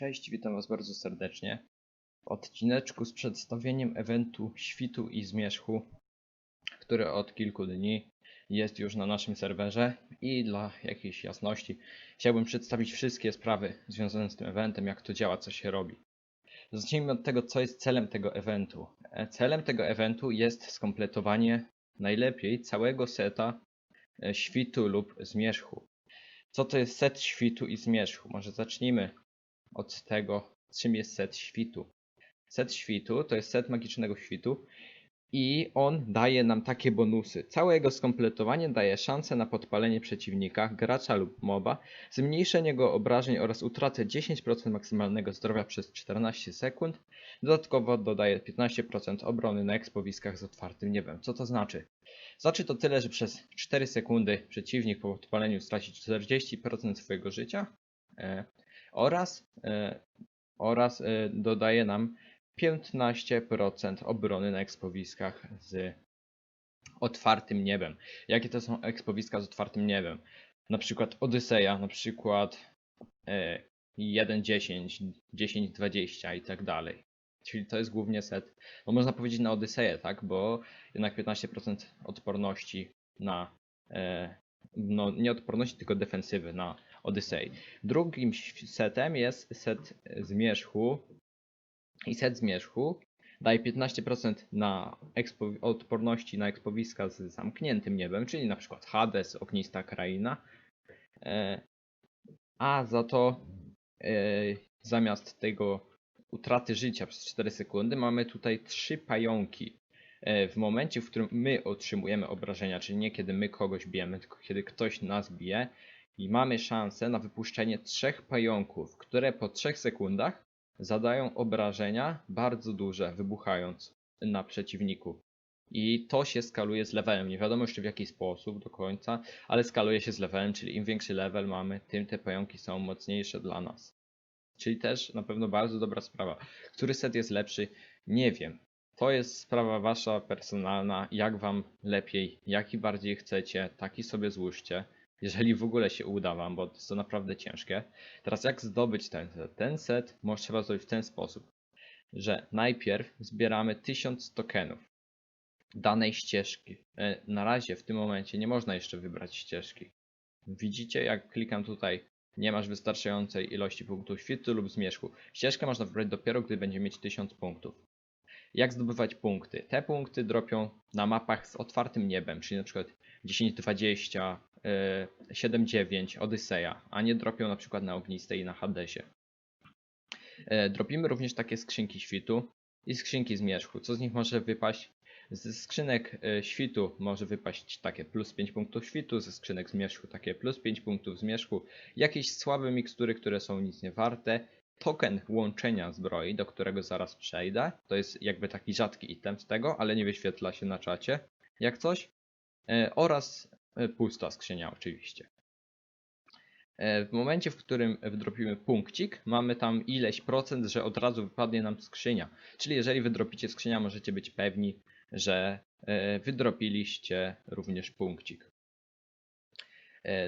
Cześć, witam Was bardzo serdecznie w odcineczku z przedstawieniem eventu Świtu i Zmierzchu, który od kilku dni jest już na naszym serwerze i dla jakiejś jasności chciałbym przedstawić wszystkie sprawy związane z tym eventem, jak to działa, co się robi. Zacznijmy od tego, co jest celem tego eventu. E, Celem tego eventu jest skompletowanie najlepiej całego seta e, Świtu lub Zmierzchu. Co to jest set Świtu i Zmierzchu? Może zacznijmy od tego, czym jest set świtu. Set świtu to jest set magicznego świtu i on daje nam takie bonusy. Całe jego skompletowanie daje szansę na podpalenie przeciwnika, gracza lub moba, zmniejszenie jego obrażeń oraz utratę 10% maksymalnego zdrowia przez 14 sekund. Dodatkowo dodaje 15% obrony na ekspowiskach z otwartym niebem. Co to znaczy? Znaczy to tyle, że przez 4 sekundy przeciwnik po podpaleniu straci 40% swojego życia. E, oraz, e, oraz e, dodaje nam 15% obrony na ekspowiskach z otwartym niebem. Jakie to są ekspowiska z otwartym niebem? Na przykład Odyseja, na przykład e, 1.10, 10.20 i tak dalej. Czyli to jest głównie set, no można powiedzieć na Odyseję, tak? Bo jednak 15% odporności na, e, no nie odporności, tylko defensywy na Odysei. Drugim setem jest set zmierzchu i set zmierzchu daje 15% na odporności na ekspowiska z zamkniętym niebem, czyli na przykład Hades, ognista kraina. E, a za to e, zamiast tego utraty życia przez 4 sekundy mamy tutaj trzy pająki. E, w momencie, w którym my otrzymujemy obrażenia, czyli nie kiedy my kogoś bijemy, tylko kiedy ktoś nas bije, i mamy szansę na wypuszczenie trzech pająków, które po 3 sekundach zadają obrażenia bardzo duże, wybuchając na przeciwniku. I to się skaluje z levelem. Nie wiadomo jeszcze w jaki sposób do końca, ale skaluje się z levelem, czyli im większy level mamy, tym te pająki są mocniejsze dla nas. Czyli też na pewno bardzo dobra sprawa. Który set jest lepszy? Nie wiem. To jest sprawa wasza personalna, jak wam lepiej, jaki bardziej chcecie, taki sobie złóżcie jeżeli w ogóle się uda wam, bo to jest to naprawdę ciężkie. Teraz jak zdobyć ten set? Ten set trzeba zrobić w ten sposób, że najpierw zbieramy 1000 tokenów danej ścieżki. E, Na razie w tym momencie nie można jeszcze wybrać ścieżki. Widzicie, jak klikam tutaj, nie masz wystarczającej ilości punktów świtu lub zmierzchu. Ścieżkę można wybrać dopiero, gdy będzie mieć 1000 punktów. Jak zdobywać punkty? Te punkty dropią na mapach z otwartym niebem, czyli na przykład 10-20, 7.9 Odyseja, a nie dropią na przykład na Ognistej i na Hadesie. E, Dropimy również takie skrzynki świtu i skrzynki zmierzchu. Co z nich może wypaść? Ze skrzynek e, świtu może wypaść takie plus 5 punktów świtu, ze skrzynek zmierzchu takie plus 5 punktów zmierzchu, jakieś słabe mikstury, które są nic nie warte, token łączenia zbroi, do którego zaraz przejdę, to jest jakby taki rzadki item z tego, ale nie wyświetla się na czacie, jak coś, e, oraz E, pusta skrzynia oczywiście. E, w momencie, w którym wydropimy punkcik, mamy tam ileś procent, że od razu wypadnie nam skrzynia. Czyli jeżeli wydropicie skrzynia, możecie być pewni, że wydropiliście również punkcik.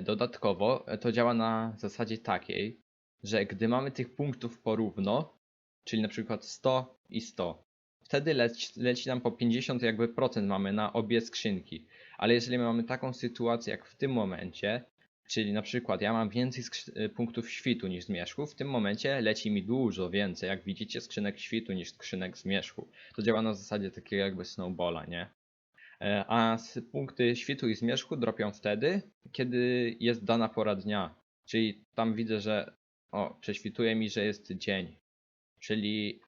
Dodatkowo to działa na zasadzie takiej, że gdy mamy tych punktów porówno, czyli na przykład 100 i 100, wtedy leci, leci nam po 50 jakby procent mamy na obie skrzynki. Ale jeżeli mamy taką sytuację jak w tym momencie, czyli na przykład ja mam więcej y, punktów świtu niż zmierzchu, w tym momencie leci mi dużo więcej, jak widzicie, skrzynek świtu niż skrzynek zmierzchu. To działa na zasadzie takiego jakby snowballa, nie? E, a punkty świtu i zmierzchu dropią wtedy, kiedy jest dana pora dnia. Czyli tam widzę, że o, prześwituje mi, że jest dzień. Czyli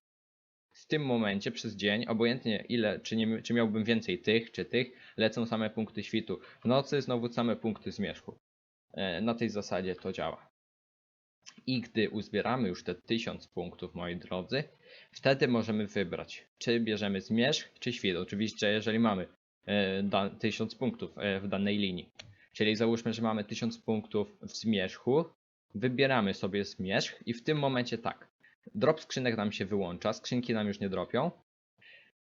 w tym momencie przez dzień, obojętnie ile, czy, nie, czy miałbym więcej tych, czy tych, lecą same punkty świtu. W nocy znowu same punkty zmierzchu. E, na tej zasadzie to działa. I gdy uzbieramy już te 1000 punktów, moi drodzy, wtedy możemy wybrać, czy bierzemy zmierzch, czy świt. Oczywiście, jeżeli mamy 1000 e, punktów e, w danej linii. Czyli załóżmy, że mamy 1000 punktów w zmierzchu, wybieramy sobie zmierzch i w tym momencie tak, Drop skrzynek nam się wyłącza, skrzynki nam już nie dropią,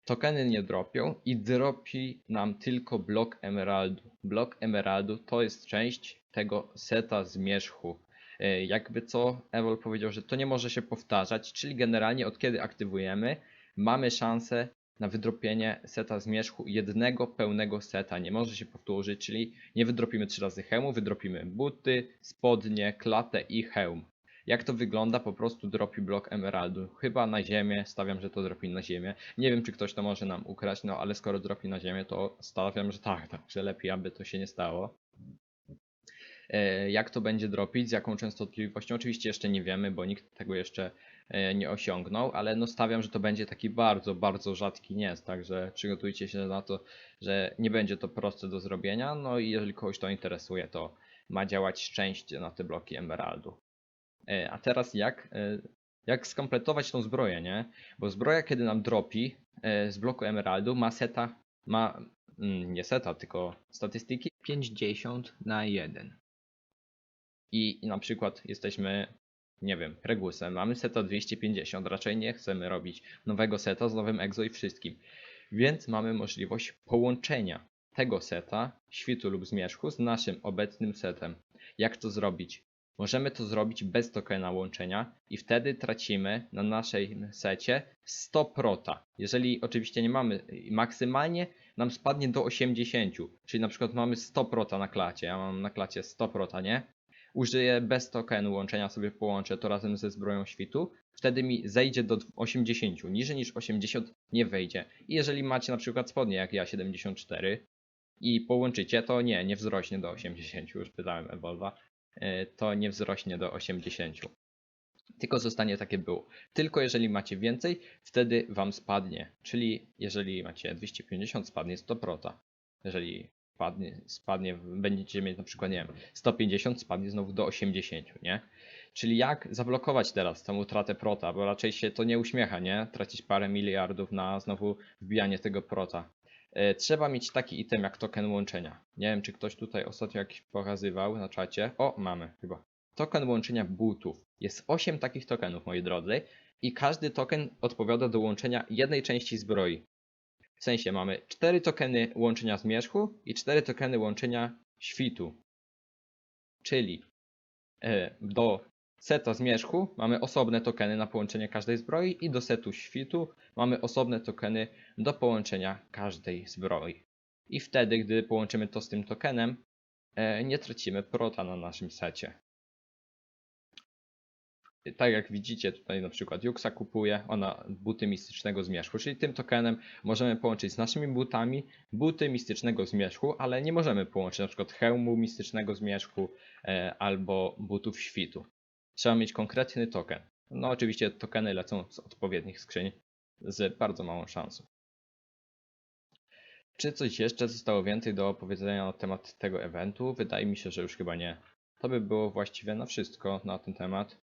tokeny nie dropią i dropi nam tylko blok emeraldu. Blok emeraldu to jest część tego seta zmierzchu. E, Jakby co, Evol powiedział, że to nie może się powtarzać, czyli generalnie od kiedy aktywujemy, mamy szansę na wydropienie seta zmierzchu jednego pełnego seta. Nie może się powtórzyć, czyli nie wydropimy trzy razy hełmu, wydropimy buty, spodnie, klatę i hełm. Jak to wygląda? Po prostu dropi blok emeraldu. Chyba na ziemię, stawiam, że to dropi na ziemię. Nie wiem, czy ktoś to może nam ukraść, no ale skoro dropi na ziemię, to stawiam, że tak, tak, że lepiej, aby to się nie stało. E, Jak to będzie dropić, z jaką częstotliwością? Oczywiście jeszcze nie wiemy, bo nikt tego jeszcze nie osiągnął, ale no stawiam, że to będzie taki bardzo, bardzo rzadki niez, także przygotujcie się na to, że nie będzie to proste do zrobienia, no i jeżeli kogoś to interesuje, to ma działać szczęście na te bloki emeraldu. E, A teraz jak, e, jak skompletować tą zbroję, nie? Bo zbroja, kiedy nam dropi e, z bloku emeraldu, ma seta, ma mm, nie seta, tylko statystyki 50 na 1. I, I na przykład jesteśmy, nie wiem, Regusem, mamy seta 250, raczej nie chcemy robić nowego seta z nowym exo i wszystkim. Więc mamy możliwość połączenia tego seta, świtu lub zmierzchu z naszym obecnym setem. Jak to zrobić? Możemy to zrobić bez tokena łączenia i wtedy tracimy na naszej secie 100 prota. Jeżeli oczywiście nie mamy, maksymalnie nam spadnie do 80, czyli na przykład mamy 100 prota na klacie, ja mam na klacie 100 prota, nie? Użyję bez tokenu łączenia sobie połączę to razem ze zbroją świtu, wtedy mi zejdzie do 80, niżej niż 80 nie wejdzie. I jeżeli macie na przykład spodnie jak ja 74 i połączycie, to nie, nie wzrośnie do 80, już pytałem Evolva, e, to nie wzrośnie do 80. Tylko zostanie takie było. Tylko jeżeli macie więcej, wtedy wam spadnie. Czyli jeżeli macie 250, spadnie 100 prota. Jeżeli spadnie, spadnie, będziecie mieć na przykład, nie wiem, 150, spadnie znowu do 80, nie? Czyli jak zablokować teraz tę utratę prota, bo raczej się to nie uśmiecha, nie? Tracić parę miliardów na znowu wbijanie tego prota. E, Trzeba mieć taki item jak token łączenia. Nie wiem, czy ktoś tutaj ostatnio jakiś pokazywał na czacie. O, mamy chyba. Token łączenia bootów. Jest 8 takich tokenów, moi drodzy, i każdy token odpowiada do łączenia jednej części zbroi. W sensie mamy 4 tokeny łączenia zmierzchu i 4 tokeny łączenia świtu. Czyli e, do seta zmierzchu mamy osobne tokeny na połączenie każdej zbroi i do setu świtu mamy osobne tokeny do połączenia każdej zbroi. I wtedy, gdy połączymy to z tym tokenem, e, nie tracimy prota na naszym secie. Tak jak widzicie, tutaj na przykład Juxa kupuje, ona buty mistycznego zmierzchu, czyli tym tokenem możemy połączyć z naszymi butami buty mistycznego zmierzchu, ale nie możemy połączyć na przykład hełmu mistycznego zmierzchu e, albo butów świtu. Trzeba mieć konkretny token. No oczywiście tokeny lecą z odpowiednich skrzyń z bardzo małą szansą. Czy coś jeszcze zostało więcej do opowiedzenia na temat tego eventu? Wydaje mi się, że już chyba nie. To by było właściwie na wszystko na ten temat.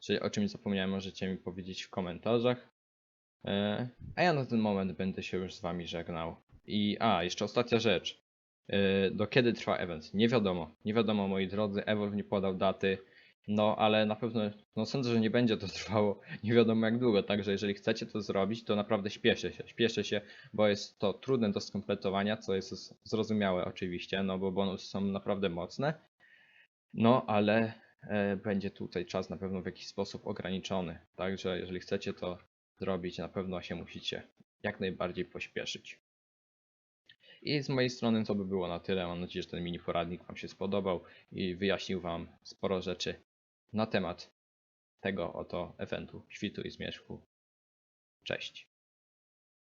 Jeżeli o czymś zapomniałem, możecie mi powiedzieć w komentarzach. E, A ja na ten moment będę się już z wami żegnał. I a, jeszcze ostatnia rzecz. E, Do kiedy trwa event? Nie wiadomo. Nie wiadomo, moi drodzy. Evolve nie podał daty. No, ale na pewno, no sądzę, że nie będzie to trwało nie wiadomo jak długo, także jeżeli chcecie to zrobić, to naprawdę śpieszę się, śpieszę się, bo jest to trudne do skompletowania, co jest zrozumiałe oczywiście, no bo bonusy są naprawdę mocne, no ale będzie tutaj czas na pewno w jakiś sposób ograniczony, także jeżeli chcecie to zrobić, na pewno się musicie jak najbardziej pośpieszyć. I z mojej strony to by było na tyle. Mam nadzieję, że ten mini poradnik Wam się spodobał i wyjaśnił Wam sporo rzeczy na temat tego oto eventu świtu i zmierzchu. Cześć.